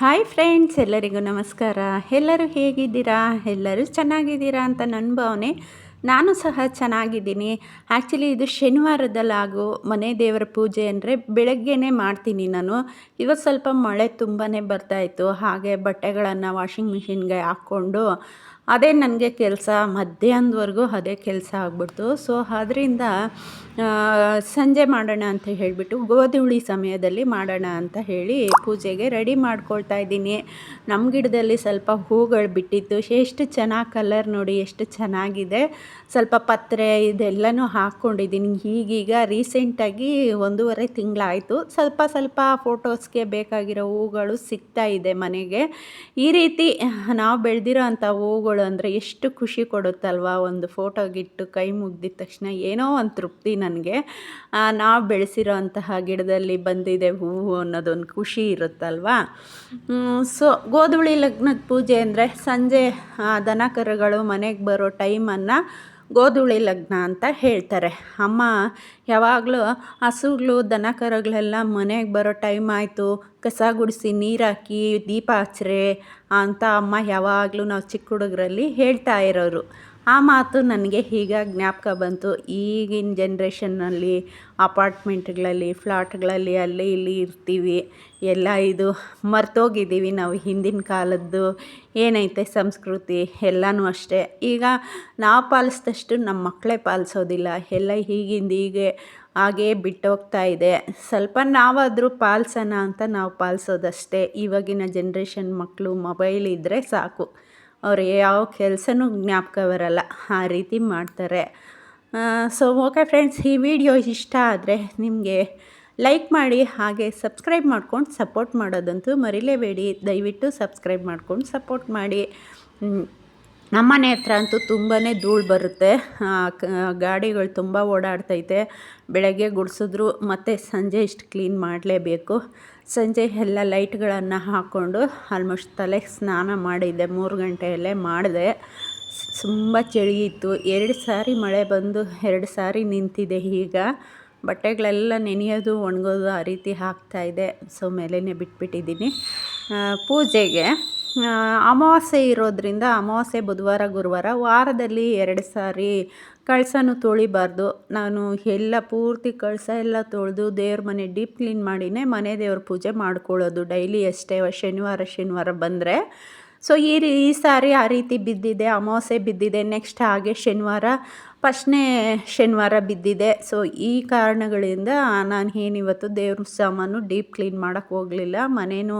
Hi friends, ಎಲ್ಲರಿಗೂ ನಮಸ್ಕಾರ. ಎಲ್ಲರೂ ಹೇಗಿದ್ದೀರಾ? ಎಲ್ಲರೂ ಚೆನ್ನಾಗಿದ್ದೀರಾ ಅಂತ ನನ್ನ ಭಾವನೆ. ನಾನು ಸಹ ಚೆನ್ನಾಗಿದ್ದೀನಿ. ಆ್ಯಕ್ಚುಲಿ ಇದು ಶನಿವಾರದಲ್ಲಾಗೋ ಮನೆ ದೇವರ ಪೂಜೆ ಅಂದರೆ ಬೆಳಗ್ಗೆನೇ ಮಾಡ್ತೀನಿ ನಾನು. ಇವತ್ತು ಸ್ವಲ್ಪ ಮಳೆ ತುಂಬಾ ಬರ್ತಾಯಿತ್ತು ಹಾಗೆ ಬಟ್ಟೆಗಳನ್ನು ವಾಷಿಂಗ್ ಮಿಷಿನ್ಗೆ ಹಾಕ್ಕೊಂಡು ಅದೇ ನನಗೆ ಕೆಲಸ ಮಧ್ಯಾಹ್ನದವರೆಗೂ ಅದೇ ಕೆಲಸ ಆಗ್ಬಿಡ್ತು. ಸೊ ಅದರಿಂದ ಸಂಜೆ ಮಾಡೋಣ ಅಂತ ಹೇಳಿಬಿಟ್ಟು ಗೋಧಿ ಹುಳಿ ಸಮಯದಲ್ಲಿ ಮಾಡೋಣ ಅಂತ ಹೇಳಿ ಪೂಜೆಗೆ ರೆಡಿ ಮಾಡ್ಕೊಳ್ತಾ ಇದ್ದೀನಿ. ನಮ್ಮ ಗಿಡದಲ್ಲಿ ಸ್ವಲ್ಪ ಹೂಗಳು ಬಿಟ್ಟಿತ್ತು. ಎಷ್ಟು ಚೆನ್ನಾಗಿ ಕಲರ್ ನೋಡಿ, ಎಷ್ಟು ಚೆನ್ನಾಗಿದೆ. ಸ್ವಲ್ಪ ಪತ್ರೆ ಇದೆಲ್ಲನೂ ಹಾಕ್ಕೊಂಡಿದ್ದೀನಿ. ಈಗೀಗ ರೀಸೆಂಟಾಗಿ ಒಂದೂವರೆ ತಿಂಗಳಾಯಿತು. ಸ್ವಲ್ಪ ಸ್ವಲ್ಪ ಫೋಟೋಸ್ಗೆ ಬೇಕಾಗಿರೋ ಹೂಗಳು ಸಿಗ್ತಾ ಇದೆ ಮನೆಗೆ. ಈ ರೀತಿ ನಾವು ಬೆಳೆದಿರೋ ಅಂಥ ಹೂಗಳು ಅಂದರೆ ಎಷ್ಟು ಖುಷಿ ಕೊಡುತ್ತಲ್ವ? ಒಂದು ಫೋಟೋಗಿಟ್ಟು ಕೈ ಮುಗ್ದಿದ ತಕ್ಷಣ ಏನೋ ಒಂದು ತೃಪ್ತಿ ನನಗೆ. ನಾವು ಬೆಳೆಸಿರೋ ಅಂತಹ ಗಿಡದಲ್ಲಿ ಬಂದಿದೆ ಹೂವು ಅನ್ನೋದೊಂದು ಖುಷಿ ಇರುತ್ತಲ್ವ? ಸೊ ಗೋಧುಳಿ ಲಗ್ನದ ಪೂಜೆ ಅಂದರೆ ಸಂಜೆ ದನ ಕರುಗಳು ಮನೆಗೆ ಬರೋ ಟೈಮನ್ನು ಗೋಧುಳಿ ಲಗ್ನ ಅಂತ ಹೇಳ್ತಾರೆ. ಅಮ್ಮ, ಯಾವಾಗಲೂ ಹಸುಗಳು ದನ ಕರುಗಳೆಲ್ಲ ಮನೆಗೆ ಬರೋ ಟೈಮ್ ಆಯಿತು. ಕಸ ಗುಡಿಸಿ ನೀರಾಕಿ ದೀಪ ಹಚ್ಚರೆ ಅಂತ ಅಮ್ಮ ಯಾವಾಗಲೂ ನಾವು ಚಿಕ್ಕ ಹುಡುಗರಲ್ಲಿ ಹೇಳ್ತಾ ಇರೋರು. ಆ ಮಾತು ನನಗೆ ಈಗ ಜ್ಞಾಪಕ ಬಂತು. ಈಗಿನ ಜನ್ರೇಷನ್ನಲ್ಲಿ ಅಪಾರ್ಟ್ಮೆಂಟ್ಗಳಲ್ಲಿ, ಫ್ಲಾಟ್ಗಳಲ್ಲಿ ಅಲ್ಲಿ ಇಲ್ಲಿ ಇರ್ತೀವಿ. ಎಲ್ಲ ಇದು ಮರ್ತೋಗಿದ್ದೀವಿ ನಾವು ಹಿಂದಿನ ಕಾಲದ್ದು. ಏನೈತೆ ಸಂಸ್ಕೃತಿ? ಎಲ್ಲನೂ ಅಷ್ಟೇ. ಈಗ ನಾವು ಪಾಲಿಸಿದಷ್ಟು ನಮ್ಮ ಮಕ್ಕಳೇ ಪಾಲಿಸೋದಿಲ್ಲ. ಎಲ್ಲ ಈಗಿಂದ ಹೀಗೆ ಹಾಗೇ ಬಿಟ್ಟೋಗ್ತಾ ಇದೆ. ಸ್ವಲ್ಪ ನಾವಾದರೂ ಪಾಲಿಸೋಣ ಅಂತ ನಾವು ಪಾಲಿಸೋದಷ್ಟೇ. ಇವಾಗಿನ ಜನ್ರೇಷನ್ ಮಕ್ಕಳು ಮೊಬೈಲ್ ಇದ್ದರೆ ಸಾಕು. ಅವ್ರು ಯಾವ ಕೆಲಸನೂ ಜ್ಞಾಪಕ ಬರಲ್ಲ ಆ ರೀತಿ ಮಾಡ್ತಾರೆ. ಸೊ ಓಕೆ ಫ್ರೆಂಡ್ಸ್ ಈ ವಿಡಿಯೋ ಇಷ್ಟ ಆದರೆ ನಿಮಗೆ ಲೈಕ್ ಮಾಡಿ, ಹಾಗೆ ಸಬ್ಸ್ಕ್ರೈಬ್ ಮಾಡ್ಕೊಂಡು ಸಪೋರ್ಟ್ ಮಾಡೋದಂತೂ ಮರಿಲೇಬೇಡಿ. ದಯವಿಟ್ಟು ಸಬ್ಸ್ಕ್ರೈಬ್ ಮಾಡ್ಕೊಂಡು ಸಪೋರ್ಟ್ ಮಾಡಿ. ನಮ್ಮನೆ ಹತ್ರ ಅಂತೂ ತುಂಬಾ ಧೂಳು ಬರುತ್ತೆ. ಗಾಡಿಗಳು ತುಂಬ ಓಡಾಡ್ತೈತೆ. ಬೆಳಗ್ಗೆ ಗುಡಿಸಿದ್ರು ಮತ್ತು ಸಂಜೆ ಇಷ್ಟು ಕ್ಲೀನ್ ಮಾಡಲೇಬೇಕು. ಸಂಜೆ ಎಲ್ಲ ಲೈಟ್ಗಳನ್ನು ಹಾಕ್ಕೊಂಡು ಆಲ್ಮೋಸ್ಟ್ ತಲೆಗೆ ಸ್ನಾನ ಮಾಡಿದ್ದೆ ಮೂರು ಗಂಟೆಯಲ್ಲೇ ಮಾಡಿದೆ. ತುಂಬ ಚಳಿ ಇತ್ತು. ಎರಡು ಸಾರಿ ಮಳೆ ಬಂದು ಎರಡು ಸಾರಿ ನಿಂತಿದೆ ಈಗ. ಬಟ್ಟೆಗಳೆಲ್ಲ ನೆನೆಯೋದು, ಒಣಗೋದು ಆ ರೀತಿ ಹಾಕ್ತಾಯಿದೆ ಸೊ ಮೇಲೇ ಬಿಟ್ಬಿಟ್ಟಿದ್ದೀನಿ. ಪೂಜೆಗೆ ಅಮಾವಾಸ್ಯೆ ಇರೋದರಿಂದ ಅಮಾವಾಸ್ಯೆ, ಬುಧವಾರ, ಗುರುವಾರ ವಾರದಲ್ಲಿ ಎರಡು ಸಾರಿ ಕಳಸನೂ ತೊಳಿಬಾರ್ದು. ನಾನು ಎಲ್ಲ ಪೂರ್ತಿ ಕಳಸ ಎಲ್ಲ ತೊಳೆದು ದೇವ್ರ ಮನೆ ಡೀಪ್ ಕ್ಲೀನ್ ಮಾಡಿನೇ ಮನೆ ದೇವ್ರ ಪೂಜೆ ಮಾಡ್ಕೊಳ್ಳೋದು ಡೈಲಿ ಅಷ್ಟೇ, ಶನಿವಾರ ಶನಿವಾರ ಬಂದರೆ. ಸೊ ಈ ರೀ, ಈ ಸಾರಿ ಆ ರೀತಿ ಬಿದ್ದಿದೆ, ಅಮಾವಾಸ್ಯೆ ಬಿದ್ದಿದೆ, ನೆಕ್ಸ್ಟ್ ಹಾಗೆ ಶನಿವಾರ ಫಸ್ಟ್ನೇ ಶನಿವಾರ ಬಿದ್ದಿದೆ. ಸೊ ಈ ಕಾರಣಗಳಿಂದ ನಾನು ಏನಿವತ್ತು ದೇವ್ರ ಸಾಮಾನು ಡೀಪ್ ಕ್ಲೀನ್ ಮಾಡೋಕ್ಕೆ ಹೋಗಲಿಲ್ಲ. ಮನೆಯೂ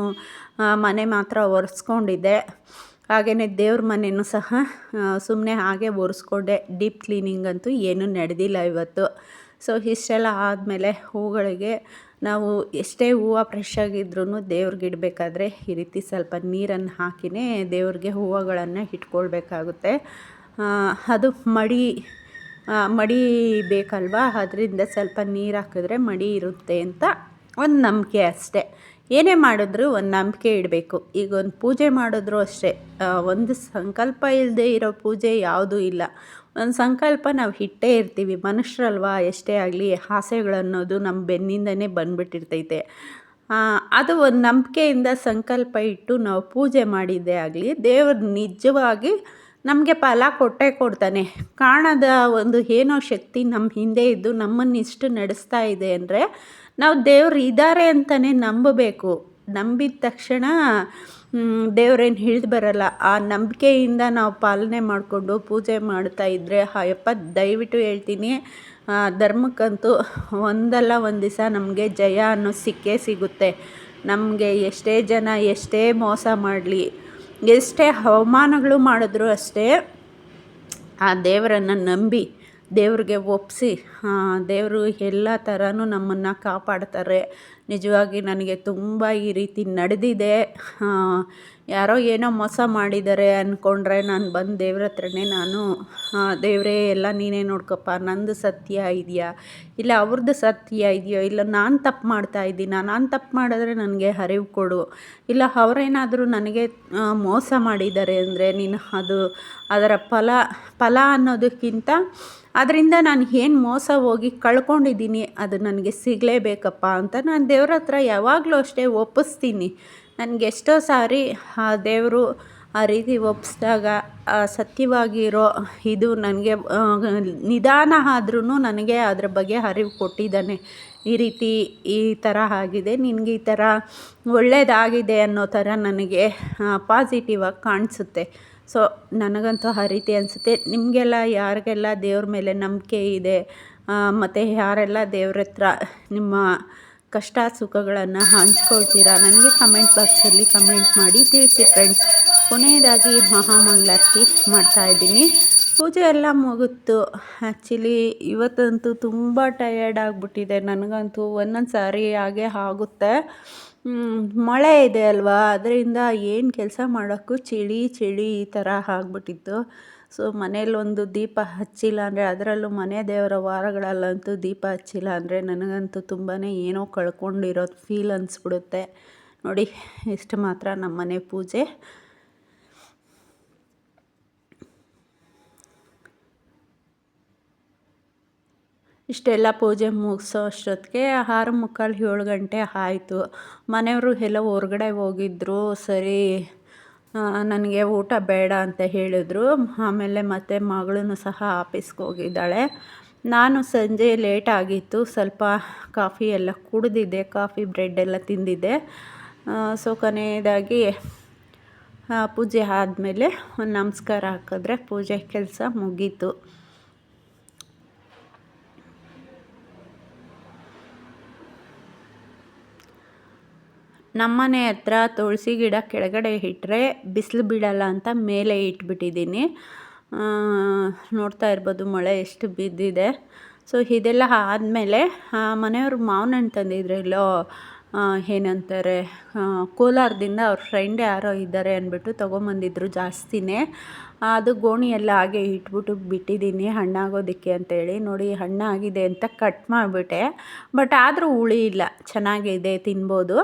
ಮನೆ ಮಾತ್ರ ಒರೆಸ್ಕೊಂಡಿದ್ದೆ. ಹಾಗೆಯೇ ದೇವ್ರ ಮನೆಯೂ ಸಹ ಸುಮ್ಮನೆ ಹಾಗೆ ಒರೆಸ್ಕೊಂಡೆ. ಡೀಪ್ ಕ್ಲೀನಿಂಗ್ ಅಂತೂ ಏನೂ ನಡೆದಿಲ್ಲ ಇವತ್ತು. ಸೊ ಇಷ್ಟೆಲ್ಲ ಆದಮೇಲೆ ಹೂಗಳಿಗೆ ನಾವು ಎಷ್ಟೇ ಹೂವು ಫ್ರೆಶ್ ಆಗಿದ್ರೂ ದೇವ್ರಿಗೆ ಇಡಬೇಕಾದ್ರೆ ಈ ರೀತಿ ಸ್ವಲ್ಪ ನೀರನ್ನು ಹಾಕಿನೇ ದೇವ್ರಿಗೆ ಹೂವುಗಳನ್ನು ಇಟ್ಕೊಳ್ಬೇಕಾಗುತ್ತೆ. ಅದು ಮಡಿ ಮಡಿ ಬೇಕಲ್ವಾ? ಅದರಿಂದ ಸ್ವಲ್ಪ ನೀರು ಹಾಕಿದ್ರೆ ಮಡಿ ಇರುತ್ತೆ ಅಂತ ಒಂದು ನಂಬಿಕೆ ಅಷ್ಟೇ. ಏನೇ ಮಾಡಿದ್ರು ಒಂದು ನಂಬಿಕೆ ಇಡಬೇಕು. ಈಗ ಒಂದು ಪೂಜೆ ಮಾಡಿದ್ರೂ ಅಷ್ಟೇ. ಒಂದು ಸಂಕಲ್ಪ ಇಲ್ಲದೆ ಇರೋ ಪೂಜೆ ಯಾವುದೂ ಇಲ್ಲ. ಒಂದು ಸಂಕಲ್ಪ ನಾವು ಇಟ್ಟೇ ಇರ್ತೀವಿ. ಮನುಷ್ಯರಲ್ವಾ? ಎಷ್ಟೇ ಆಗಲಿ ಆಸೆಗಳನ್ನೋದು ನಮ್ಮ ಬೆನ್ನಿಂದನೇ ಬಂದ್ಬಿಟ್ಟಿರ್ತೈತೆ. ಅದು ಒಂದು ನಂಬಿಕೆಯಿಂದ ಸಂಕಲ್ಪ ಇಟ್ಟು ನಾವು ಪೂಜೆ ಮಾಡಿದ್ದೇ ಆಗಲಿ ದೇವರು ನಿಜವಾಗಿ ನಮಗೆ ಫಲ ಕೊಟ್ಟೇ ಕೊಡ್ತಾನೆ. ಕಾಣದ ಒಂದು ಏನೋ ಶಕ್ತಿ ನಮ್ಮ ಹಿಂದೆ ಇದ್ದು ನಮ್ಮನ್ನು ಇಷ್ಟು ನಡೆಸ್ತಾ ಇದೆ ಅಂದರೆ ನಾವು ದೇವ್ರು ಇದ್ದಾರೆ ಅಂತಲೇ ನಂಬಬೇಕು. ನಂಬಿದ ತಕ್ಷಣ ದೇವ್ರೇನು ಹಿಡಿದು ಬರಲ್ಲ. ಆ ನಂಬಿಕೆಯಿಂದ ನಾವು ಪಾಲನೆ ಮಾಡಿಕೊಂಡು ಪೂಜೆ ಮಾಡ್ತಾ ಇದ್ದರೆ ಅಯ್ಯಪ್ಪ ದಯವಿಟ್ಟು ಹೇಳ್ತೀನಿ ಧರ್ಮಕ್ಕಂತೂ ಒಂದಲ್ಲ ಒಂದು ದಿವಸ ನಮಗೆ ಜಯ ಅನ್ನೋ ಸಿಕ್ಕೇ ಸಿಗುತ್ತೆ. ನಮಗೆ ಎಷ್ಟೇ ಜನ ಎಷ್ಟೇ ಮೋಸ ಮಾಡಲಿ ಎಷ್ಟೇ ಅವಮಾನಗಳು ಮಾಡಿದ್ರು ಅಷ್ಟೇ ಆ ದೇವರನ್ನು ನಂಬಿ, ದೇವ್ರಿಗೆ ಒಪ್ಪಿಸಿ ದೇವರು ಎಲ್ಲ ಥರನೂ ನಮ್ಮನ್ನು ಕಾಪಾಡ್ತಾರೆ. ನಿಜವಾಗಿ ನನಗೆ ತುಂಬ ಈ ರೀತಿ ನಡೆದಿದೆ. ಯಾರೋ ಏನೋ ಮೋಸ ಮಾಡಿದ್ದಾರೆ ಅಂದ್ಕೊಂಡ್ರೆ ನಾನು ಬಂದು ದೇವ್ರ ಹತ್ರನೇ ನಾನು ದೇವರೇ, ಎಲ್ಲ ನೀನೇ ನೋಡ್ಕಪ್ಪ, ನಂದು ಸತ್ಯ ಇದೆಯಾ? ಇಲ್ಲ ಅವ್ರದ್ದು ಸತ್ಯ ಇದೆಯೋ? ಇಲ್ಲ, ನಾನು ತಪ್ಪು ಮಾಡ್ತಾ ಇದ್ದೀನ? ನಾನು ತಪ್ಪು ಮಾಡಿದ್ರೆ ನನಗೆ ಅರಿವು ಕೊಡು. ಇಲ್ಲ, ಅವರೇನಾದರೂ ನನಗೆ ಮೋಸ ಮಾಡಿದ್ದಾರೆ ಅಂದರೆ ನೀನು ಅದು ಅದರ ಫಲ ಫಲ ಅನ್ನೋದಕ್ಕಿಂತ ಅದರಿಂದ ನಾನು ಏನು ಮೋಸ ಹೋಗಿ ಕಳ್ಕೊಂಡಿದ್ದೀನಿ, ಅದು ನನಗೆ ಸಿಗಲೇಬೇಕಪ್ಪ ಅಂತ ನಾನು ದೇವ್ರ ಹತ್ರ ಯಾವಾಗಲೂ ಅಷ್ಟೇ ಒಪ್ಪಿಸ್ತೀನಿ. ನನಗೆ ಎಷ್ಟೋ ಸಾರಿ ಆ ದೇವರು ಆ ರೀತಿ ಒಪ್ಪಿಸ್ದಾಗ ಸತ್ಯವಾಗಿರೋ ಇದು ನನಗೆ ನಿಧಾನ ಆದ್ರೂ ನನಗೆ ಅದ್ರ ಬಗ್ಗೆ ಅರಿವು ಕೊಟ್ಟಿದ್ದಾನೆ. ಈ ರೀತಿ ಈ ಥರ ಆಗಿದೆ, ನಿನಗೆ ಈ ಥರ ಒಳ್ಳೆಯದಾಗಿದೆ ಅನ್ನೋ ಥರ ನನಗೆ ಪಾಸಿಟಿವ್ ಆಗಿ ಕಾಣಿಸುತ್ತೆ. ಸೊ ನನಗಂತೂ ಆ ರೀತಿ ಅನಿಸುತ್ತೆ. ನಿಮಗೆಲ್ಲ, ಯಾರಿಗೆಲ್ಲ ದೇವ್ರ ಮೇಲೆ ನಂಬಿಕೆ ಇದೆ ಮತ್ತು ಯಾರೆಲ್ಲ ದೇವ್ರ ಹತ್ರ ನಿಮ್ಮ ಕಷ್ಟ ಸುಖಗಳನ್ನು ಹಂಚ್ಕೊಳ್ತೀರಾ? ನನಗೆ ಕಮೆಂಟ್ ಬಾಕ್ಸಲ್ಲಿ ಕಮೆಂಟ್ ಮಾಡಿ ತಿಳಿಸಿ ಫ್ರೆಂಡ್ಸ್ ಕೊನೆಯದಾಗಿ ಮಹಾಮಂಗಳಾರತಿ ಮಾಡ್ತಾಯಿದ್ದೀನಿ ಪೂಜೆ ಎಲ್ಲ ಮುಗಿತು. ಆ್ಯಕ್ಚುಲಿ ಇವತ್ತಂತೂ ತುಂಬ ಟಯರ್ಡ್ ಆಗಿಬಿಟ್ಟಿದೆ. ನನಗಂತೂ ಒಂದೊಂದು ಸಾರಿ ಹಾಗೆ ಆಗುತ್ತೆ. ಮಳೆ ಇದೆ ಅಲ್ವಾ? ಅದರಿಂದ ಏನು ಕೆಲಸ ಮಾಡೋಕ್ಕೂ ಚಳಿ ಚಳಿ ಈ ಥರ ಆಗಿಬಿಟ್ಟಿತ್ತು. ಸೊ ಮನೇಲೊಂದು ದೀಪ ಹಚ್ಚಿಲ್ಲ ಅಂದರೆ ಅದರಲ್ಲೂ ಮನೆ ದೇವರ ವಾರಗಳಲ್ಲಂತೂ ದೀಪ ಹಚ್ಚಿಲ್ಲ ಅಂದರೆ ನನಗಂತೂ ತುಂಬಾ ಏನೋ ಕಳ್ಕೊಂಡಿರೋದು ಫೀಲ್ ಅನಿಸ್ಬಿಡುತ್ತೆ. ನೋಡಿ, ಇಷ್ಟು ಮಾತ್ರ ನಮ್ಮ ಮನೆ ಪೂಜೆ. ಇಷ್ಟೆಲ್ಲ ಪೂಜೆ ಮುಗಿಸೋ ಅಷ್ಟೊತ್ತಿಗೆ ಆರು ಮುಕ್ಕಾಲು ಏಳು ಗಂಟೆ ಆಯಿತು. ಮನೆಯವರು ಎಲ್ಲ ಹೊರಗಡೆ ಹೋಗಿದ್ರು. ಸರಿ ನನಗೆ ಊಟ ಬೇಡ ಅಂತ ಹೇಳಿದ್ರು. ಆಮೇಲೆ ಮತ್ತೆ ಮಗಳೂ ಸಹ ಆಫೀಸ್ಗೆ ಹೋಗಿದ್ದಾಳೆ. ನಾನು ಸಂಜೆ ಲೇಟ್ ಆಗಿತ್ತು. ಸ್ವಲ್ಪ ಕಾಫಿ ಎಲ್ಲ ಕುಡಿದಿದ್ದೆ. ಕಾಫಿ, ಬ್ರೆಡ್ ಎಲ್ಲ ತಿಂದಿದ್ದೆ. ಸೊ ಕೊನೆಯದಾಗಿ ಪೂಜೆ ಆದಮೇಲೆ ನಮಸ್ಕಾರ ಹಾಕಿದ್ರೆ ಪೂಜೆ ಕೆಲಸ ಮುಗೀತು. ನಮ್ಮನೆ ಹತ್ರ ತುಳಸಿ ಗಿಡ ಕೆಳಗಡೆ ಇಟ್ಟರೆ ಬಿಸಿಲು ಬೀಳಲ್ಲ ಅಂತ ಮೇಲೆ ಇಟ್ಬಿಟ್ಟಿದ್ದೀನಿ. ನೋಡ್ತಾ ಇರ್ಬೋದು ಮಳೆ ಎಷ್ಟು ಬಿದ್ದಿದೆ. ಸೊ ಇದೆಲ್ಲ ಆದಮೇಲೆ ಮನೆಯವರು ಮಾವಿನ ಹಣ್ಣು ತಂದಿದ್ರು, ಇಲ್ಲೋ ಏನಂತಾರೆ ಕೋಲಾರದಿಂದ ಅವ್ರ ಫ್ರೆಂಡ್ ಯಾರೋ ಇದ್ದಾರೆ ಅಂದ್ಬಿಟ್ಟು ತೊಗೊಂಬಂದಿದ್ರು ಜಾಸ್ತಿನೇ. ಅದು ಗೋಣಿಯೆಲ್ಲ ಹಾಗೆ ಇಟ್ಬಿಟ್ಟು ಬಿಟ್ಟಿದ್ದೀನಿ ಹಣ್ಣಾಗೋದಕ್ಕೆ ಅಂತೇಳಿ. ನೋಡಿ ಹಣ್ಣಾಗಿದೆ ಅಂತ ಕಟ್ ಮಾಡಿಬಿಟ್ಟೆ. ಬಟ್ ಆದರೂ ಹುಳಿ ಇಲ್ಲ. ಚೆನ್ನಾಗಿದೆ, ತಿನ್ಬೋದು.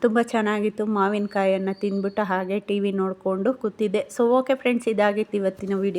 ತುಂಬ ಚೆನ್ನಾಗಿತ್ತು ಮಾವಿನಕಾಯನ್ನು ತಿಂದ್ಬಿಟ್ಟು ಹಾಗೆ ಟಿ ವಿ ನೋಡಿಕೊಂಡು ಕೂತಿದ್ದೆ. ಸೊ ಓಕೆ ಫ್ರೆಂಡ್ಸ್ ಇದಾಗಿತ್ತು ಇವತ್ತಿನ ವೀಡಿಯೋ